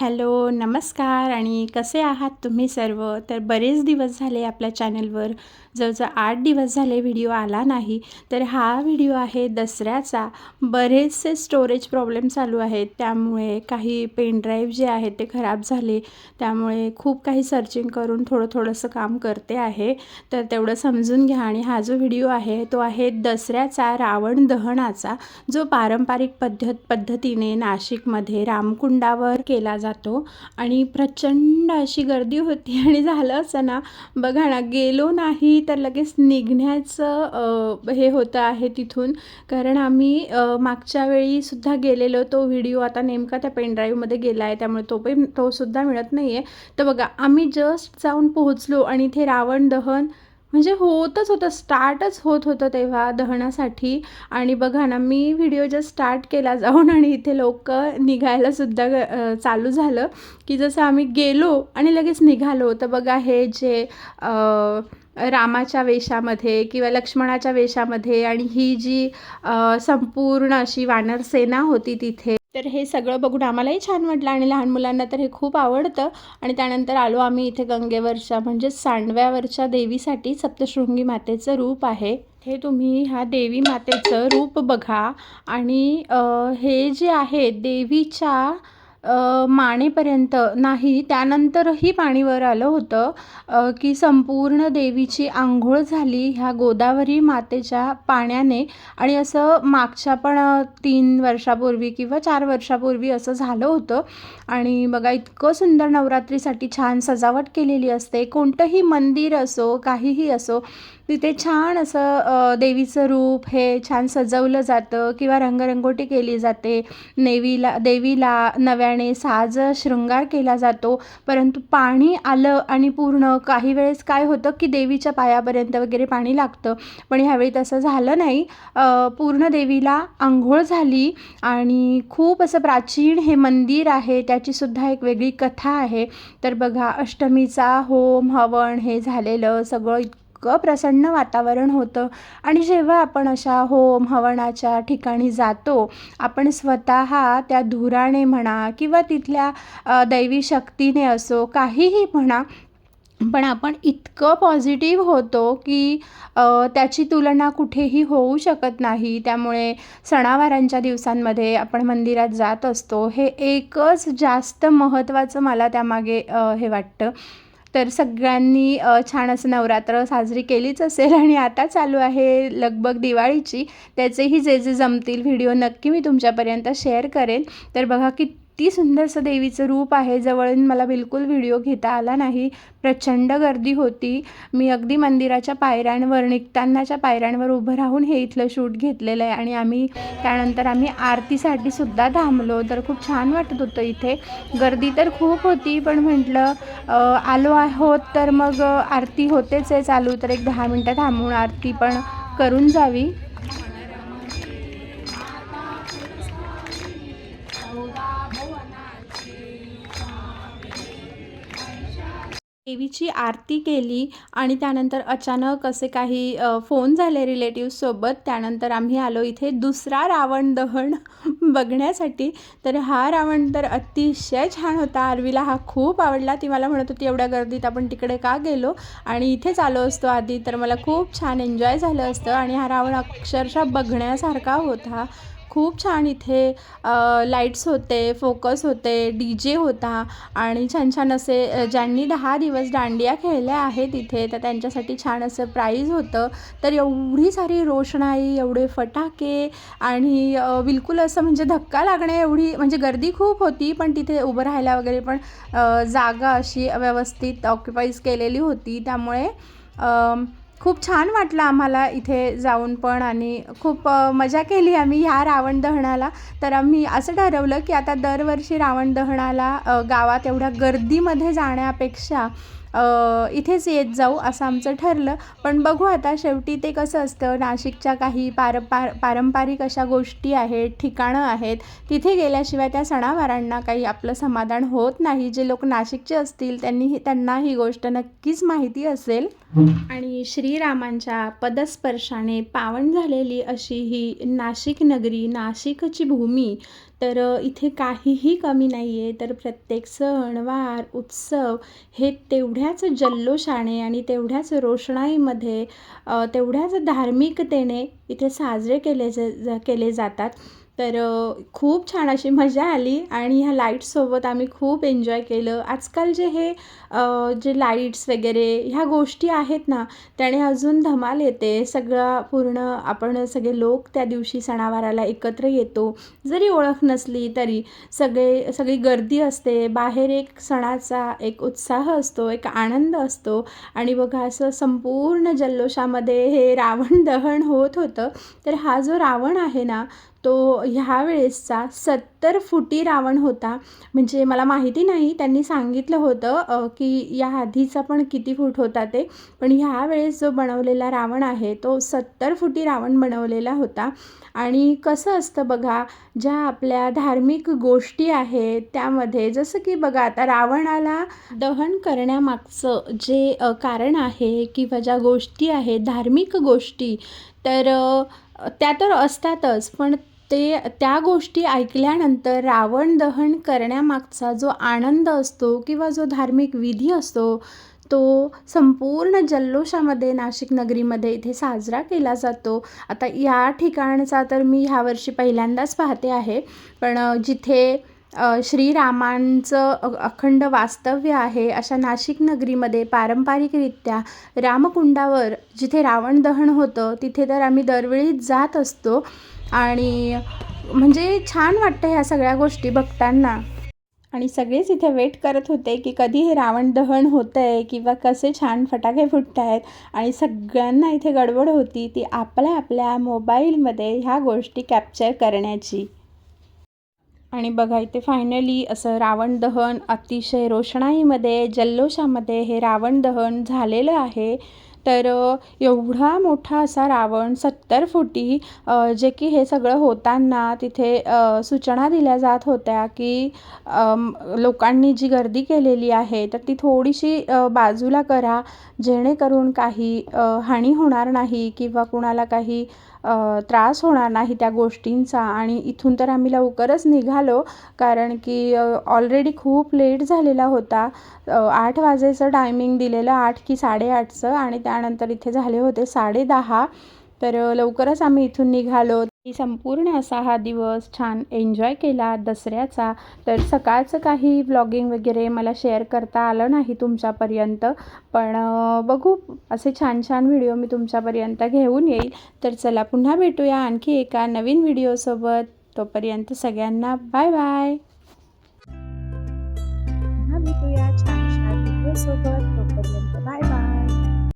Hello नमस्कार आणि कसे आहात तुम्ही सर्व? तर बरेच दिवस झाले आपल्या चॅनलवर. जवळजवळ आठ दिवस झाले व्हिडिओ आला नाही. तर हा व्हिडिओ आहे दसऱ्याचा. बरेचसे स्टोरेज प्रॉब्लेम चालू आहेत. त्यामुळे काही पेनड्राईव्ह जे आहेत ते खराब झाले. त्यामुळे खूप काही सर्चिंग करून थोडं थोडंसं काम करते आहे. तर तेवढं समजून घ्या. आणि हा जो व्हिडिओ आहे तो आहे दसऱ्याचा रावण दहनाचा जो पारंपरिक पद्धत पद्धतीने नाशिकमध्ये रामकुंडावर केला जातो. जातो. आणि प्रचंड अशी गर्दी होती आणि झालं असं ना बघा ना गेलो नाही तर लगेच निघण्याचं हे होतं आहे तिथून. कारण आम्ही मागच्या वेळीसुद्धा गेलेलो तो व्हिडिओ आता नेमका त्या पेनड्राईव्हमध्ये गेला आहे त्यामुळे तो पण तो सुद्धा मिळत नाही आहे तर बघा आम्ही जस्ट जाऊन पोहोचलो आणि इथे रावण दहन म्हणजे होतच होतं स्टार्टच होत होतं तेव्हा दहनासाठी. आणि बघा ना मी व्हिडिओ जस्ट स्टार्ट केला जाऊन आणि इथे लोक निघायला सुद्धा चालू झालं. की जसं आम्ही गेलो आणि लगेच निघालो. तर बघा हे जे रामाच्या वेशामध्ये किंवा लक्ष्मणाच्या वेशामध्ये आणि ही जी संपूर्ण अशी वानर सेना होती तिथे तर हे सगळं बघून आम्हालाही छान वाटलं आणि लहान मुलांना तर हे खूप आवडतं. आणि त्यानंतर आलो आम्ही इथे गंगेवरच्या म्हणजे सांडव्यावरच्या देवीसाठी सप्तशृंगी मातेचं रूप आहे. हे तुम्ही ह्या देवी मातेचं रूप बघा. आणि हे जे आहे देवीच्या मानेपर्यंत नाही त्यानंतरही पाणी वर आलं होतं की संपूर्ण देवीची आंघोळ झाली ह्या गोदावरी मातेच्या पाण्याने. आणि असं मागच्या पण तीन वर्षापूर्वी किंवा चार वर्षापूर्वी असं झालं होतं. आणि बघा इतकं सुंदर नवरात्रीसाठी छान सजावट केलेली असते. कोणतंही मंदिर असो काहीही असो तिथे छान असं देवीचं रूप हे छान सजवलं जातं. किंवा रंगरंगोटी केली जाते. नेवीला देवीला नव्या प्रमाणे साज शृंगार केला जातो. परंतु पाणी आलं आणि पूर्ण काही वेळेस काय होतं की देवीच्या पायापर्यंत वगैरे पाणी लागतं. पण ह्यावेळी तसं झालं नाही. पूर्ण देवीला आंघोळ झाली आणि खूप असं प्राचीन हे मंदिर आहे. त्याचीसुद्धा एक वेगळी कथा आहे. तर बघा अष्टमीचा होम हवन हे झालेलं सगळं इतकं प्रसन्न वातावरण होतं. आणि जेव्हा आपण अशा होम हवनाच्या ठिकाणी जातो आपण स्वतः त्या धुराने म्हणा किंवा तिथल्या दैवी शक्तीने असो काहीही म्हणा पण आपण इतकं पॉझिटिव्ह होतो की त्याची तुलना कुठेही होऊ शकत नाही. त्यामुळे सणावारांच्या दिवसांमध्ये आपण मंदिरात जात असतो. हे एकच जास्त महत्त्वाचं मला त्यामागे हे वाटतं. तर सगळ्यांनी छान असं नवरात्र साजरी केलीच असेल आणि आता चालू आहे लगबग दिवाळीची. त्याचेही जे जे जमतील व्हिडिओ नक्की मी तुमच्यापर्यंत शेअर करेन. तर बघा इतकी सुंदरसं देवीचं रूप आहे. जवळून मला बिलकुल व्हिडिओ घेता आला नाही. प्रचंड गर्दी होती. मी अगदी मंदिराच्या पायऱ्यांवर निघतानाच्या पायऱ्यांवर उभं राहून हे इथलं शूट घेतलेलं आहे आणि आम्ही त्यानंतर आम्ही आरतीसाठी सुद्धा थांबलो. तर खूप छान वाटत होतं इथे. गर्दी तर खूप होती पण म्हटलं आलो आहोत तर मग आरती होतेच आहे चालू. तर एक दहा मिनटं थांबून आरती पण करून जावी. देवीची आरती केली आणि त्यानंतर अचानक असे काही फोन झाले रिलेटिव्हसोबत त्यानंतर आम्ही आलो इथे दुसरा रावण दहन बघण्यासाठी. तर हा रावण तर अतिशय छान होता. आरवीला हा खूप आवडला. ती मला म्हणत होती एवढ्या गर्दीत आपण तिकडे का गेलो? आणि इथेच आलो असतो आधी. तर मला खूप छान एन्जॉय झालं असतं. आणि हा रावण अक्षरशः बघण्यासारखा होता. खूप छान इथे लाईट्स होते फोकस होते डी जे होता आणि छान छान असे ज्यांनी दहा दिवस दांडिया खेळल्या आहेत इथे तर त्यांच्यासाठी छान असं प्राईज होतं. तर एवढी सारी रोषणाई एवढे फटाके आणि बिलकुल असं म्हणजे धक्का लागणे एवढी म्हणजे गर्दी खूप होती पण तिथे उभं राहायला वगैरे पण जागा अशी व्यवस्थित ऑक्युपाईज केलेली होती. त्यामुळे खूप छान वाटलं आम्हाला इथे जाऊन पण आणि खूप मजा केली आम्ही ह्या रावण दहनाला. तर आम्ही असं ठरवलं की आता दरवर्षी रावण दहनाला गावात एवढ्या गर्दीमध्ये जाण्यापेक्षा इथेच येत जाऊ असं आमचं ठरलं. पण बघू आता शेवटी ते कसं असतं नाशिकच्या काही पार पार पारंपरिक अशा गोष्टी आहेत ठिकाणं आहेत तिथे गेल्याशिवाय त्या सणावारांना काही आपलं समाधान होत नाही. जे लोक नाशिकचे असतील त्यांनी त्यांना ही गोष्ट नक्कीच माहिती असेल. आणि श्रीरामांच्या पदस्पर्शाने पावन झालेली अशी ही नाशिक नगरी नाशिकची भूमी तर इथे काहीही कमी नाही आहे तर प्रत्येक सणवार उत्सव हे तेवढ्याच जल्लोषाने आणि तेवढ्याच रोषणाईमध्ये तेवढ्याच धार्मिकतेने इथे साजरे केले ज- केले जातात. तर खूप छान अशी मजा आली आणि ह्या लाईट्ससोबत आम्ही खूप एन्जॉय केलं. आजकाल जे हे जे लाईट्स वगैरे ह्या गोष्टी आहेत ना त्याने अजून धमाल येते. सगळं पूर्ण आपण सगळे लोक त्या दिवशी सणावाराला एकत्र येतो. जरी ओळख नसली तरी सगळे सगळी गर्दी असते. बाहेर एक सणाचा एक उत्साह असतो एक आनंद असतो. आणि बघा असं संपूर्ण जल्लोषामध्ये हे रावण दहन होत होतं. तर हा जो रावण आहे ना तो ह्या वेळेसचा सत्तर फुटी रावण होता. म्हणजे मला माहिती नाही त्यांनी सांगितलं होतं की या आधीचा पण किती फूट होता ते. पण ह्या वेळेस जो बनवलेला रावण आहे तो सत्तर फुटी रावण बनवलेला होता. आणि कसं असतं बघा ज्या आपल्या धार्मिक गोष्टी आहेत त्यामध्ये जसं की बघा आता रावणाला दहन करण्यामागचं जे कारण आहे किंवा ज्या गोष्टी आहेत धार्मिक गोष्टी तर त्या तर असतातच पण ते त्या गोष्टी ऐकल्यानंतर रावण दहन करण्यामागचा जो आनंद असतो किंवा जो धार्मिक विधी असतो तो संपूर्ण जल्लोषामध्ये नाशिक नगरीमध्ये इथे साजरा केला जातो. आता या ठिकाणचा तर मी ह्यावर्षी पहिल्यांदाच पाहते आहे पण जिथे श्रीरामांचं अ- अखंड वास्तव्य आहे अशा नाशिक नगरीमध्ये पारंपरिकरित्या रामकुंडावर जिथे रावण दहन होतं तिथे तर आम्ही दरवेळी जात असतो. आणि म्हणजे छान वाटतं ह्या सगळ्या गोष्टी बघताना. आणि सगळेच इथे वेट करत होते की कधी हे रावण दहन होतं आहे किंवा कसे छान फटाके फुटत आहेत आणि सगळ्यांना इथे गडबड होती ती आपल्या आपल्या मोबाईलमध्ये ह्या गोष्टी कॅप्चर करण्याची. आणि बघा इथे फायनली असं रावण दहन अतिशय रोषणाईमध्ये जल्लोषामध्ये हे रावण दहन झालेलं आहे. तर एवढा मोठा असा रावण सत्तर फुटी जे की हे सगळं होताना तिथे सूचना दिल्या जात होत्या की लोकांनी जी गर्दी केलेली आहे तर ती थोडीशी बाजूला करा जेणेकरून काही हानी होणार नाही किंवा कुणाला काही त्रास होणार नाही त्या गोष्टींचा आणि इथून तर आम्ही लवकरच निघालो कारण की ऑलरेडी खूप लेट झालेला होता. आठ वाजेचं टायमिंग दिलेलं आठ की साडेआठचं आणि त्यानंतर इथे झाले होते साडेदहा. तर लवकरच आम्ही इथून निघालो. की संपूर्ण असा हा दिवस छान एन्जॉय केला दसऱ्याचा. तर सकाळचं काही व्लॉगिंग वगैरे मला शेअर करता आलं नाही तुमच्यापर्यंत पण बघू. असे छान छान व्हिडिओ मी तुमच्यापर्यंत घेऊन येईल. तर चला पुन्हा भेटूया आणखी एका नवीन व्हिडिओसोबत. तोपर्यंत सगळ्यांना बाय बाय. भेटूया छान छान व्हिडिओसोबत.